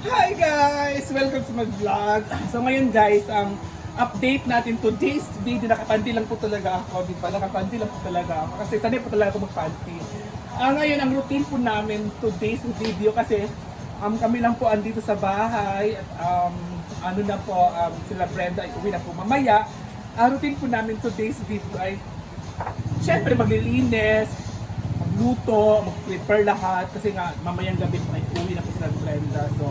Hi guys! Welcome to my vlog. So ngayon guys, ang update natin today's video, nakapanti lang po talaga ako, di ba? Nakapanti lang po talaga ako kasi sanay po talaga ako magpanti. Ah, ngayon, ang routine po namin today's video kasi um, kami lang po andito sa bahay at um, ano na po, um, sila Brenda ay uwi na po mamaya. Ang routine po namin today's video ay syempre maglilinis, magluto, mag-prepare lahat kasi nga mamayang gabi po ay uwi na po sila Brenda. So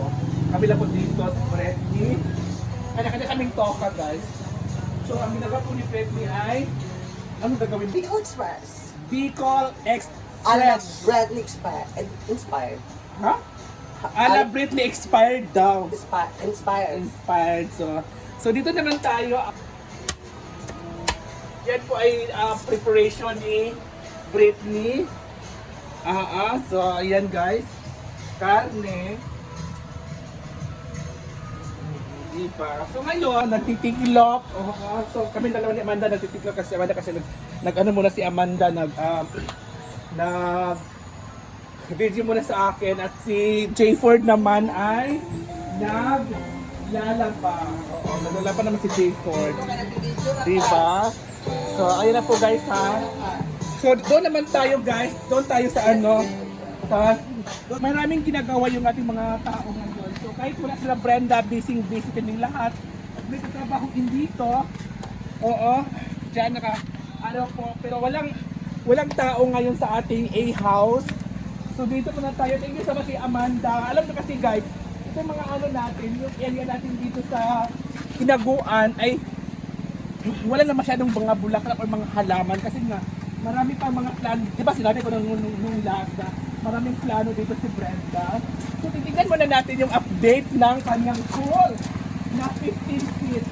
kami lang po dito sa Bretney. Kanya-kanya kaming toka guys. So ang ginagawa po ni Bretney ay ano gagawin? Bicol Express. Bicol Ala Express. Bradley expired. Inspired. Ha? Ala Britney expired daw. Inspi- inspired. Inspired. So, so dito naman tayo. Yan po ay ah, preparation ni Britney. Ah, ah. So, ayan guys. Karne. Diba? So ngayon, nagtitiklop. Oh, ah, so kami dalawa ni Amanda nagtitiklop kasi Amanda kasi nag, nag ano muna si Amanda nag um, nag video muna sa akin at si J Ford naman ay naglalaba. Oo, naglalaba naman si J Ford. Diba? So, ayun na po guys ha. So, doon naman tayo guys. Doon tayo sa ano. Sa, maraming ginagawa yung ating mga tao ngayon. So, kahit wala sila Brenda, busy busy kaming lahat. At may katrabaho din dito. Oo. Diyan naka, ano po. Pero walang, walang tao ngayon sa ating A-house. So dito muna tayo. Thank you sa kay Amanda. Alam nyo kasi guys, ito mga ano natin, yung area natin dito sa Inaguan ay wala na masyadong mga bulaklak o mga halaman kasi nga marami pa mga plano. Di ba sinabi ko nung, nung, nung last na maraming plano dito si Brenda. So titignan muna natin yung update ng kanyang pool na 15 feet.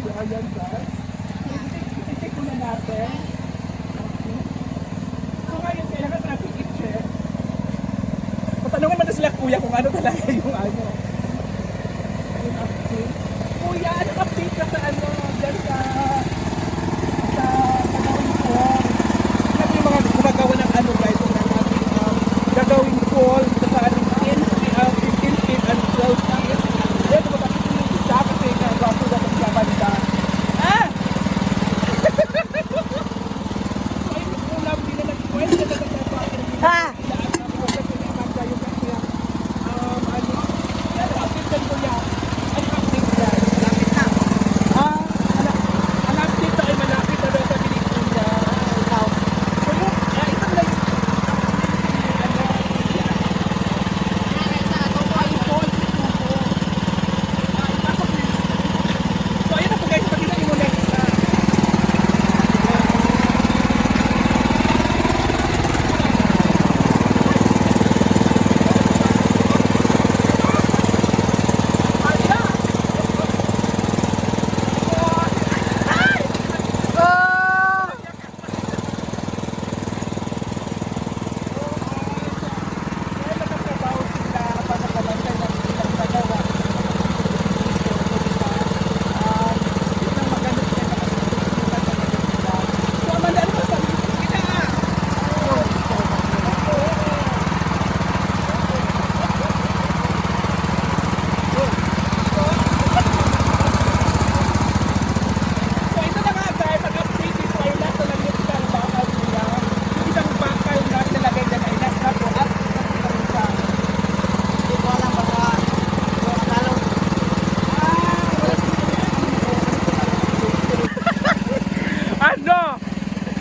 So ayan guys. So, ititik muna natin. So ngayon, kailangan natin i-check. Mo na sila kuya kung ano talaga yung ano. Yung update. Kuya, ano update ka sa ano,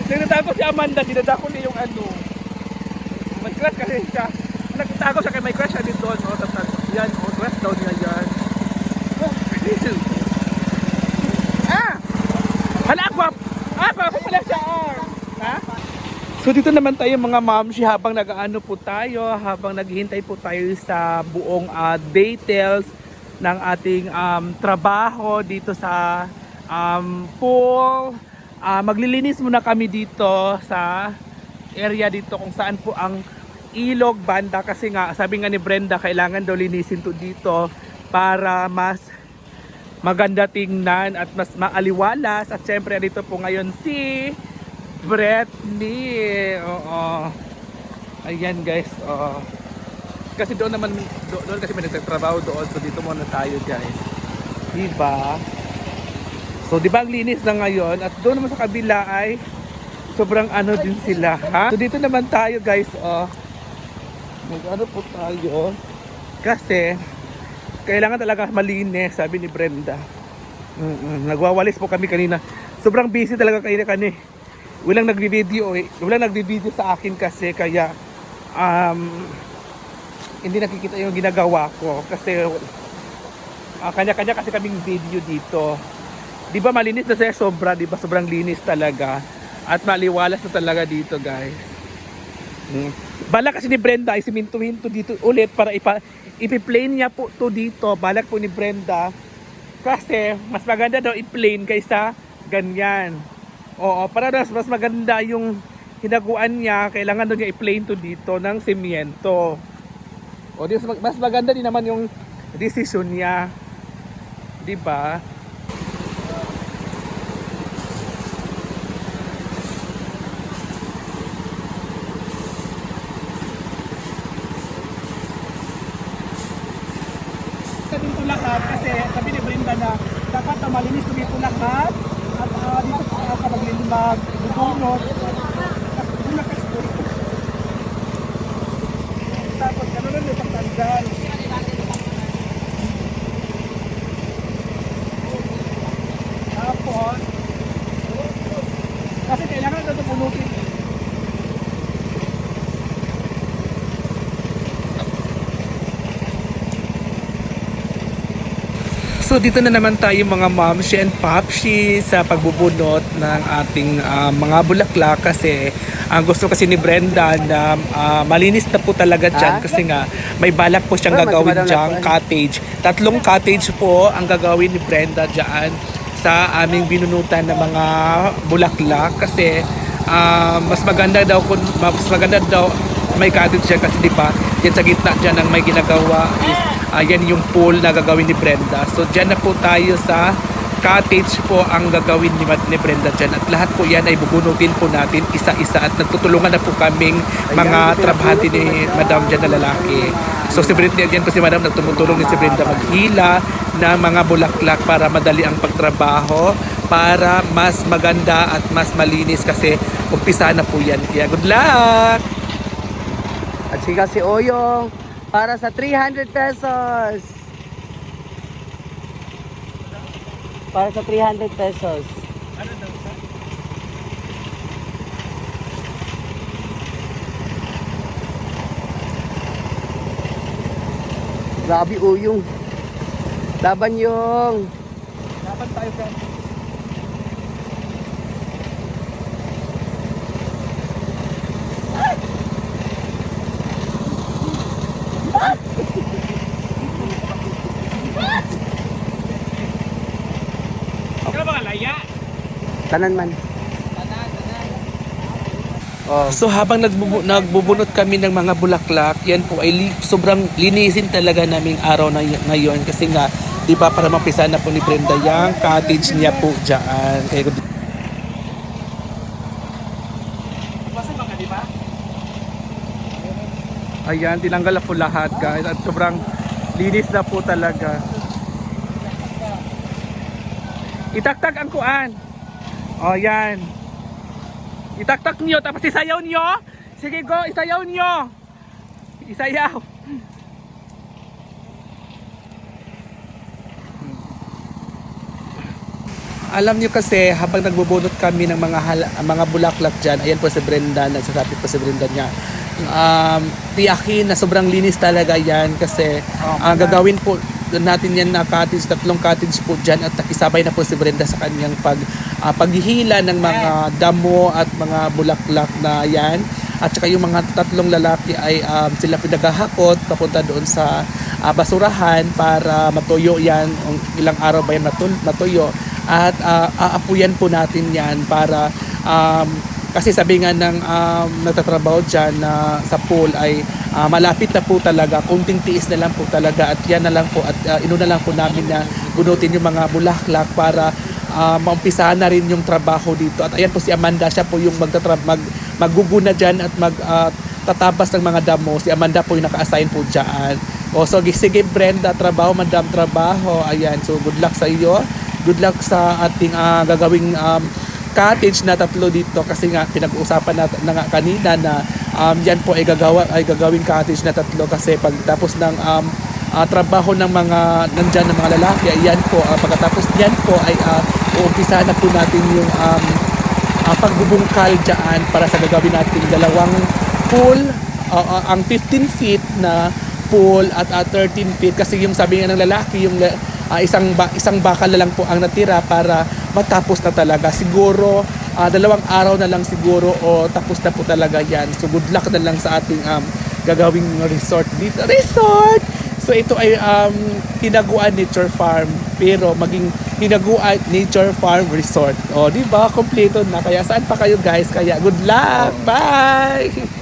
Dinadako si Amanda, dinadako niya yung ano. May crush kasi siya. Nakita ko siya kay may crush siya dito, no? Tapos yan, oh, crush daw niya yan. ah! Hala, akwap! Ah, ako pala siya, oh. Ha? So dito naman tayo mga mamshi habang nag-ano po tayo, habang naghihintay po tayo sa buong ah, details ng ating um, trabaho dito sa um, pool. Ah, maglilinis muna kami dito sa area dito kung saan po ang ilog banda kasi nga sabi nga ni Brenda kailangan daw linisin to dito para mas maganda tingnan at mas maaliwalas at syempre dito po ngayon si Bretney oo Ayan guys, oh. kasi doon naman, do- doon kasi may nagtatrabaho doon, so dito muna tayo guys. Diba? So di ba ang linis na ngayon at doon naman sa kabila ay sobrang ano din sila ha. So dito naman tayo guys, oh. Mag ano po tayo kasi kailangan talaga malinis, sabi ni Brenda. Mm-mm. Nagwawalis po kami kanina. Sobrang busy talaga kanina kani. Walang nagbi-video eh. Walang nagbi-video sa akin kasi kaya um, hindi nakikita yung ginagawa ko kasi ah, kanya-kanya kasi kaming video dito. 'Di ba malinis na siya sobra, 'di ba? Sobrang linis talaga. At maliwalas na talaga dito, guys. Mm. Bala kasi ni Brenda ay simintuhin to dito ulit para ipa ipi-plane niya po to dito. Balak po ni Brenda kasi mas maganda daw i-plane kaysa ganyan. Oo, para mas, mas maganda yung hinaguan niya, kailangan daw niya i-plane to dito ng semyento. O di mas maganda din naman yung decision niya. 'Di ba? Sa dito lahat kasi sabi ni Brenda na dapat na malinis to dito lahat. At uh, dito uh, kapag mag bubunot tapos gano'n lang yung pagtanggal tapos kasi kailangan na ito punutin So dito na naman tayo mga momshi and popshi sa pagbubunot ng ating ah, mga bulaklak. Kasi ang gusto kasi ni Brenda na ah, malinis na po talaga dyan. Kasi nga may balak po siyang Ah, gagawin dyan cottage. Tatlong cottage po ang gagawin ni Brenda dyan sa aming binunutan ng mga bulaklak. Kasi ah, mas maganda daw kung mas maganda daw may cottage dyan kasi di ba yan sa gitna dyan ang may ginagawa is ayan yung pool na gagawin ni Brenda. So dyan na po tayo sa cottage po ang gagawin ni, ni Brenda dyan. At lahat po yan ay bubunutin po natin isa-isa at nagtutulungan na po kaming mga trabahante ni Madam dyan na lalaki. So si Brenda yan po si Madam nagtumutulong ni si Brenda maghila ng mga bulaklak para madali ang pagtrabaho para mas maganda at mas malinis kasi umpisa na po yan. Kaya good luck! At si Oyong para sa 300 pesos. Para sa 300 pesos. Ano daw siya? Grabe Oyong. Laban yung. Laban tayo friend. Ba laya? Tanan man. Oh. So habang nagbubu- nagbubunot kami ng mga bulaklak, yan po ay li- sobrang linisin talaga naming araw na y- ngayon kasi nga, di ba para mapisa na po ni Brenda yung cottage niya po dyan. Kaya, Ayan, tinanggal na po lahat guys at sobrang linis na po talaga. Itaktak ang kuan. O yan. Itaktak niyo tapos isayaw niyo. Sige go, isayaw niyo. Isayaw. Alam niyo kasi habang nagbubunot kami ng mga hal- mga bulaklak diyan, ayan po si Brenda, nagsasabi po si Brenda niya. Um, tiyakin na sobrang linis talaga yan kasi ang gagawin po natin yan na cottage, tatlong cottage po dyan at nakisabay na po si Brenda sa kanyang pag, ah, paghihila ng mga damo at mga bulaklak na yan. At saka yung mga tatlong lalaki ay um, sila pinaghahakot papunta doon sa ah, basurahan para matuyo yan. Ang ilang araw ba yan matul- matuyo. At ah, aapuyan po natin yan para um, kasi sabi nga ng um, nagtatrabaho dyan na sa pool ay ah, malapit na po talaga, kunting tiis na lang po talaga at yan na lang po at ah, inuna lang po namin na gunutin yung mga bulaklak para uh, maumpisahan na rin yung trabaho dito. At ayan po si Amanda, siya po yung magtatrab mag maguguna diyan at mag ah, tatabas ng mga damo. Si Amanda po yung naka-assign po dyan. O so sige Brenda, trabaho, madam, trabaho. Ayan, so good luck sa iyo. Good luck sa ating ah, gagawing um, cottage na tatlo dito kasi nga pinag-uusapan na, na nga kanina na um, yan po ay gagawa ay gagawing cottage na tatlo kasi pagtapos ng um, ah, trabaho ng mga nandyan ng mga lalaki ay yan po ah, pagkatapos yan po ay uh, uumpisa na po natin yung um, ah, pagbubungkal dyan para sa gagawin natin dalawang pool ah, ah, ang 15 feet na pool at ah, 13 feet. Kasi yung sabi nga ng lalaki yung ah, isang ba, isang bakal na lang po ang natira para matapos na talaga. Siguro ah, dalawang araw na lang siguro o tapos na po talaga yan. So good luck na lang sa ating um, gagawing resort dito. Resort! So ito ay um, Tinaguan Nature Farm pero maging Tinaguan Nature Farm Resort. O di ba? Kompleto na. Kaya saan pa kayo guys? Kaya good luck! Bye! Ano ito?